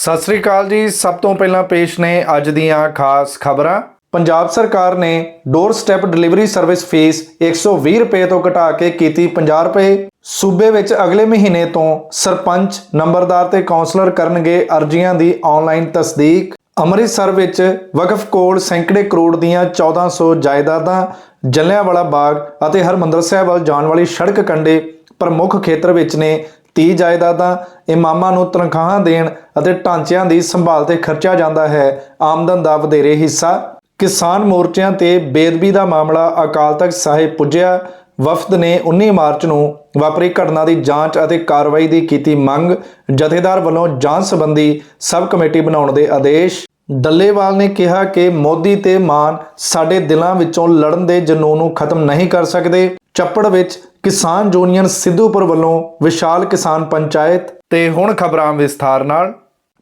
ਸਤਿ ਸ੍ਰੀ ਅਕਾਲ ਜੀ। ਸਭ ਤੋਂ ਪਹਿਲਾਂ ਪੇਸ਼ ਨੇ ਅੱਜ ਦੀਆਂ ਖਾਸ ਖਬਰਾਂ। ਪੰਜਾਬ ਸਰਕਾਰ ਨੇ door step delivery service fee 120 ਰੁਪਏ ਤੋਂ ਘਟਾ ਕੇ ਕੀਤੀ 50 ਰੁਪਏ। ਸੂਬੇ ਵਿੱਚ ਅਗਲੇ ਮਹੀਨੇ ਤੋਂ ਸਰਪੰਚ, ਨੰਬਰਦਾਰ ਤੇ ਕਾਉਂਸਲਰ ਕਰਨਗੇ ਅਰਜ਼ੀਆਂ ਦੀ ਆਨਲਾਈਨ ਤਸਦੀਕ। ਅੰਮ੍ਰਿਤਸਰ ਵਿੱਚ ਵਕਫ ਕੋਲ ਸੈਂਕੜੇ ਕਰੋੜ ਦੀਆਂ 1400 ਜਾਇਦਾਦਾਂ ਜਲਿਆਂਵਾਲਾ ਬਾਗ ਅਤੇ ਹਰਮੰਦਰ ਸਾਹਿਬ ਵੱਲ ਜਾਣ ਵਾਲੀ ਸੜਕ ਕੰਢੇ ਪ੍ਰਮੁੱਖ ਖੇਤਰ ਵਿੱਚ ਨੇ 30 ਜਾਇਦਾਦਾਂ ਇਮਾਮਾਂ ਨੂੰ ਤਨਖਾਹਾਂ ਦੇਣ ਅਤੇ ਢਾਂਚਿਆਂ ਦੀ ਸੰਭਾਲ ਤੇ ਖਰਚਿਆ ਜਾਂਦਾ ਹੈ। ਆਮਦਨ ਦਾ ਵਧੇਰੇ ਹਿੱਸਾ ਕਿਸਾਨ ਮੋਰਚਿਆਂ ਤੇ ਬੇਦਬੀ ਦਾ ਮਾਮਲਾ ਅਕਾਲ ਤਖਤ ਸਾਹਿਬ ਪੁੱਜਿਆ। ਵਫਦ ਨੇ 19 ਮਾਰਚ ਨੂੰ ਵਾਪਰੀ ਘਟਨਾ ਦੀ ਜਾਂਚ ਅਤੇ ਕਾਰਵਾਈ ਦੀ ਕੀਤੀ ਮੰਗ। ਜਥੇਦਾਰ ਵੱਲੋਂ ਜਾਂਚ ਸੰਬੰਧੀ ਸਬ ਕਮੇਟੀ ਬਣਾਉਣ ਦੇ ਆਦੇਸ਼ ਡੱਲੇਵਾਲ ਨੇ ਕਿਹਾ ਕਿ ਮੋਦੀ ਤੇ ਮਾਨ ਸਾਡੇ ਦਿਲਾਂ ਵਿੱਚੋਂ ਲੜਨ ਦੇ ਜਨੂਨ ਨੂੰ ਖਤਮ ਨਹੀਂ ਕਰ ਸਕਦੇ। ਚੱਪੜ ਵਿੱਚ ਕਿਸਾਨ ਯੂਨੀਅਨ ਸਿੱਧੂਪੁਰ ਵੱਲੋਂ ਵਿਸ਼ਾਲ ਕਿਸਾਨ ਪੰਚਾਇਤ ਤੇ ਹੁਣ ਖਬਰਾਂ ਵਿਸਥਾਰ ਨਾਲ।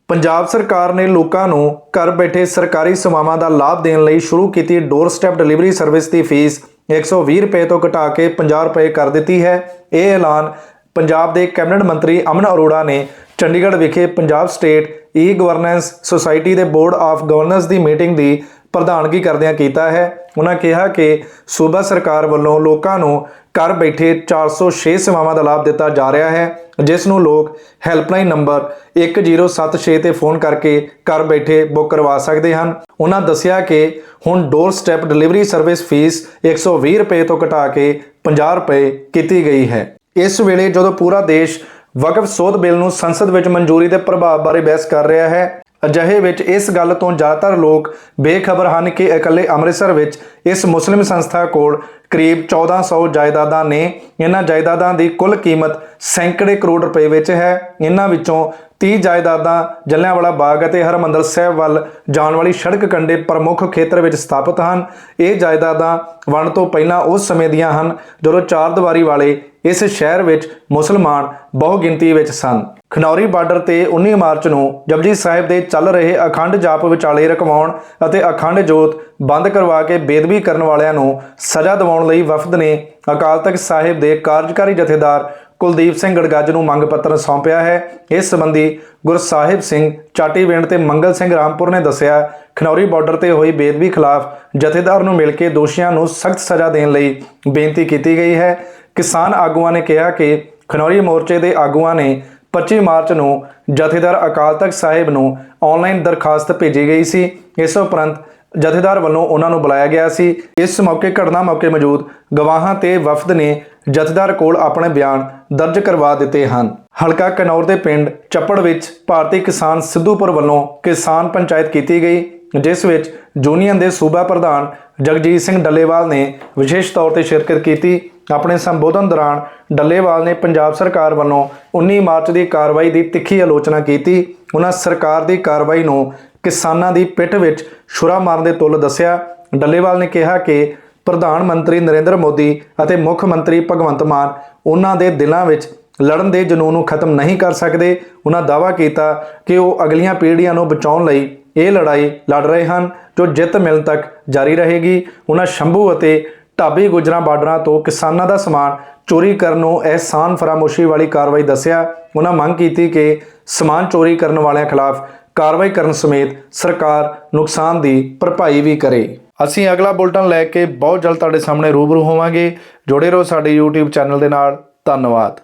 ਪੰਜਾਬ ਸਰਕਾਰ ਨੇ ਲੋਕਾਂ ਨੂੰ ਘਰ ਬੈਠੇ ਸਰਕਾਰੀ ਸੇਵਾਵਾਂ ਦਾ ਲਾਭ ਦੇਣ ਲਈ ਸ਼ੁਰੂ ਕੀਤੀ ਡੋਰ ਸਟੈਪ ਡਿਲੀਵਰੀ ਸਰਵਿਸ ਦੀ ਫੀਸ। 120 ਰੁਪਏ ਤੋਂ ਘਟਾ ਕੇ 50 ਰੁਪਏ ਕਰ ਦਿੱਤੀ ਹੈ। ਇਹ ਐਲਾਨ ਪੰਜਾਬ ਦੇ ਕੈਬਨਿਟ ਮੰਤਰੀ ਅਮਨ ਅਰੋੜਾ ਨੇ ਚੰਡੀਗੜ੍ਹ ਵਿਖੇ Punjab state e governance society ਦੇ ਬੋਰਡ ਆਫ ਗਵਰਨੈਂਸ ਦੀ ਮੀਟਿੰਗ ਦੀ ਪ੍ਰਧਾਨਗੀ ਕਰਦਿਆਂ ਕੀਤਾ ਹੈ। ਉਹਨਾਂ ਕਿਹਾ ਕਿ ਸੂਬਾ ਸਰਕਾਰ ਵੱਲੋਂ ਲੋਕਾਂ ਨੂੰ ਘਰ ਬੈਠੇ 406 ਸੇਵਾਵਾਂ ਦਾ ਲਾਭ ਦਿੱਤਾ ਜਾ ਰਿਹਾ ਹੈ, ਜਿਸ ਨੂੰ ਲੋਕ ਹੈਲਪਲਾਈਨ ਨੰਬਰ 1076 ਤੇ ਫੋਨ ਕਰਕੇ ਘਰ ਬੈਠੇ ਬੁੱਕ ਕਰਵਾ ਸਕਦੇ ਹਨ। ਉਹਨਾਂ ਦੱਸਿਆ ਕਿ ਹੁਣ door step delivery service fee 120 ਰੁਪਏ ਤੋਂ ਘਟਾ ਕੇ 50 ਰੁਪਏ ਕੀਤੀ ਗਈ ਹੈ। ਇਸ ਵੇਲੇ ਜਦੋਂ ਪੂਰਾ ਦੇਸ਼ ਵਕਫ ਸੋਧ ਬਿੱਲ ਨੂੰ ਸੰਸਦ ਵਿੱਚ ਮਨਜ਼ੂਰੀ ਦੇ ਪ੍ਰਭਾਵ ਬਾਰੇ ਬਹਿਸ ਕਰ ਰਿਹਾ ਹੈ ਅਜਿਹੇ ਵਿੱਚ ਇਸ ਗੱਲ ਤੋਂ ਜ਼ਿਆਦਾਤਰ ਲੋਕ ਬੇਖਬਰ ਹਨ ਕਿ ਇਕੱਲੇ ਅੰਮ੍ਰਿਤਸਰ ਵਿੱਚ ਇਸ ਮੁਸਲਿਮ ਸੰਸਥਾ ਕੋਲ ਕਰੀਬ 1400 ਜਾਇਦਾਦਾਂ ਨੇ ਇਹਨਾਂ ਜਾਇਦਾਦਾਂ ਦੀ ਕੁੱਲ ਕੀਮਤ ਸੈਂਕੜੇ ਕਰੋੜ ਰੁਪਏ ਵਿੱਚ ਹੈ। ਇਹਨਾਂ ਵਿੱਚੋਂ 30 ਜਾਇਦਾਦਾਂ ਜਲਿਆਂਵਾਲਾ ਬਾਗ ਅਤੇ ਹਰਮੰਦਰ ਸਾਹਿਬ ਵੱਲ ਜਾਣ ਵਾਲੀ ਸੜਕ ਕੰਢੇ ਪ੍ਰਮੁੱਖ ਖੇਤਰ ਵਿੱਚ ਸਥਾਪਿਤ ਹਨ। ਇਹ ਜਾਇਦਾਦਾਂ ਵੰਡ ਤੋਂ ਪਹਿਲਾਂ ਉਸ ਸਮੇਂ ਦੀਆਂ ਹਨ ਜਦੋਂ ਚਾਰ ਦੀਵਾਰੀ ਵਾਲੇ ਇਸ ਸ਼ਹਿਰ ਵਿੱਚ ਮੁਸਲਮਾਨ ਬਹੁ ਗਿਣਤੀ ਵਿੱਚ ਸਨ। ਖਨੌਰੀ ਬਾਰਡਰ ਤੇ 19 ਮਾਰਚ ਨੂੰ ਜਪਜੀ ਸਾਹਿਬ ਦੇ ਚੱਲ ਰਹੇ ਅਖੰਡ ਜਾਪ ਵਿਚਾਲੇ ਰਕਵਾਉਣ ਅਤੇ ਅਖੰਡ ਜੋਤ ਬੰਦ ਕਰਵਾ ਕੇ ਬੇਦਬੀ ਕਰਨ ਵਾਲਿਆਂ ਨੂੰ ਸਜ਼ਾ ਦਿਵਾਉਣ ਲਈ ਵਫਦ ਨੇ ਅਕਾਲ ਤਖਤ ਸਾਹਿਬ ਦੇ ਕਾਰਜਕਾਰੀ ਜਥੇਦਾਰ ਕੁਲਦੀਪ ਸਿੰਘ ਗੜਗੱਜ ਨੂੰ ਮੰਗ ਪੱਤਰ ਸੌਂਪਿਆ ਹੈ। ਇਸ ਸੰਬੰਧੀ ਗੁਰਸਾਹਿਬ ਸਿੰਘ ਚਾਟੀਵਿੰਡ ਤੇ ਮੰਗਲ ਸਿੰਘ ਰਾਮਪੁਰ ਨੇ ਦੱਸਿਆ, ਖਨੌਰੀ ਬਾਰਡਰ ਤੇ ਹੋਈ ਬੇਦਬੀ ਖਿਲਾਫ ਜਥੇਦਾਰ ਨੂੰ ਮਿਲ ਕੇ ਦੋਸ਼ੀਆਂ ਨੂੰ ਸਖਤ ਸਜ਼ਾ ਦੇਣ ਲਈ ਬੇਨਤੀ ਕੀਤੀ ਗਈ ਹੈ। ਕਿਸਾਨ ਆਗੂਆਂ ਨੇ ਕਿਹਾ ਕਿ ਖਨੌਰੀ ਮੋਰਚੇ ਦੇ ਆਗੂਆਂ ਨੇ 25 ਮਾਰਚ ਨੂੰ ਜਥੇਦਾਰ ਅਕਾਲ ਤਖਤ ਸਾਹਿਬ ਨੂੰ ਆਨਲਾਈਨ ਦਰਖਾਸਤ ਭੇਜੀ ਗਈ ਸੀ। ਇਸ ਉਪਰੰਤ ਜਥੇਦਾਰ ਵੱਲੋਂ ਉਹਨਾਂ ਨੂੰ ਬੁਲਾਇਆ ਗਿਆ ਸੀ। ਇਸ ਮੌਕੇ ਘਟਨਾ ਮੌਕੇ ਮੌਜੂਦ ਗਵਾਹਾਂ ਤੇ ਵਫਦ ਨੇ ਜਥੇਦਾਰ ਕੋਲ ਆਪਣੇ ਬਿਆਨ ਦਰਜ ਕਰਵਾ ਦਿੱਤੇ ਹਨ। ਹਲਕਾ ਕਨੌਰ ਦੇ ਪਿੰਡ ਚੱਪੜ ਵਿੱਚ ਭਾਰਤੀ ਕਿਸਾਨ ਸਿੱਧੂਪੁਰ ਵੱਲੋਂ ਕਿਸਾਨ ਪੰਚਾਇਤ ਕੀਤੀ ਗਈ, ਜਿਸ ਵਿੱਚ ਯੂਨੀਅਨ ਦੇ ਸੂਬਾ ਪ੍ਰਧਾਨ ਜਗਜੀਤ ਸਿੰਘ ਡੱਲੇਵਾਲ ਨੇ ਵਿਸ਼ੇਸ਼ ਤੌਰ ਤੇ ਸ਼ਿਰਕਤ ਕੀਤੀ। ਆਪਣੇ ਸੰਬੋਧਨ ਦੌਰਾਨ ਡੱਲੇਵਾਲ ਨੇ ਪੰਜਾਬ ਸਰਕਾਰ ਵੱਲੋਂ 19 ਮਾਰਚ ਦੀ ਕਾਰਵਾਈ ਦੀ ਤਿੱਖੀ ਆਲੋਚਨਾ ਕੀਤੀ। ਉਹਨਾਂ ਸਰਕਾਰ ਦੀ ਕਾਰਵਾਈ ਨੂੰ ਕਿਸਾਨਾਂ ਦੀ ਪਿੱਠ ਵਿੱਚ ਛੁਰਾ ਮਾਰਨ ਦੇ ਤੁਲ ਦੱਸਿਆ। ਡੱਲੇਵਾਲ ਨੇ ਕਿਹਾ ਕਿ ਪ੍ਰਧਾਨ ਮੰਤਰੀ ਨਰਿੰਦਰ ਮੋਦੀ ਅਤੇ ਮੁੱਖ ਮੰਤਰੀ ਭਗਵੰਤ ਮਾਨ ਉਹਨਾਂ ਦੇ ਦਿਲਾਂ ਵਿੱਚ ਲੜਨ ਦੇ ਜਨੂਨ ਨੂੰ ਖਤਮ ਨਹੀਂ ਕਰ ਸਕਦੇ। ਉਹਨਾਂ ਦਾਅਵਾ ਕੀਤਾ ਕਿ ਉਹ ਅਗਲੀਆਂ ਪੀੜ੍ਹੀਆਂ ਨੂੰ ਬਚਾਉਣ ਲਈ ਇਹ ਲੜਾਈ ਲੜ ਰਹੇ ਹਨ, ਜੋ ਜਿੱਤ ਮਿਲਣ ਤੱਕ ਜਾਰੀ ਰਹੇਗੀ। ਉਹਨਾਂ ਸ਼ੰਭੂ ਅਤੇ ਢਾਬੀ ਗੁਜਰਾਂ ਬਾਰਡਰਾਂ ਤੋਂ ਕਿਸਾਨਾਂ ਦਾ ਸਮਾਨ ਚੋਰੀ ਕਰਨ ਨੂੰ ਅਹਿਸਾਨ ਫਰਾਮੋਸ਼ੀ ਵਾਲੀ ਕਾਰਵਾਈ ਦੱਸਿਆ। ਉਹਨਾਂ ਮੰਗ ਕੀਤੀ ਕਿ ਸਮਾਨ ਚੋਰੀ ਕਰਨ ਵਾਲਿਆਂ ਖਿਲਾਫ ਕਾਰਵਾਈ ਕਰਨ ਸਮੇਤ ਸਰਕਾਰ ਨੁਕਸਾਨ ਦੀ ਭਰਪਾਈ ਵੀ ਕਰੇ। ਅਸੀਂ ਅਗਲਾ ਬੁਲਟਨ ਲੈ ਕੇ ਬਹੁਤ ਜਲਦ ਤੁਹਾਡੇ ਸਾਹਮਣੇ ਰੂਬਰੂ ਹੋਵਾਂਗੇ। ਜੁੜੇ ਰਹੋ ਸਾਡੇ YouTube ਚੈਨਲ ਦੇ ਨਾਲ। ਧੰਨਵਾਦ।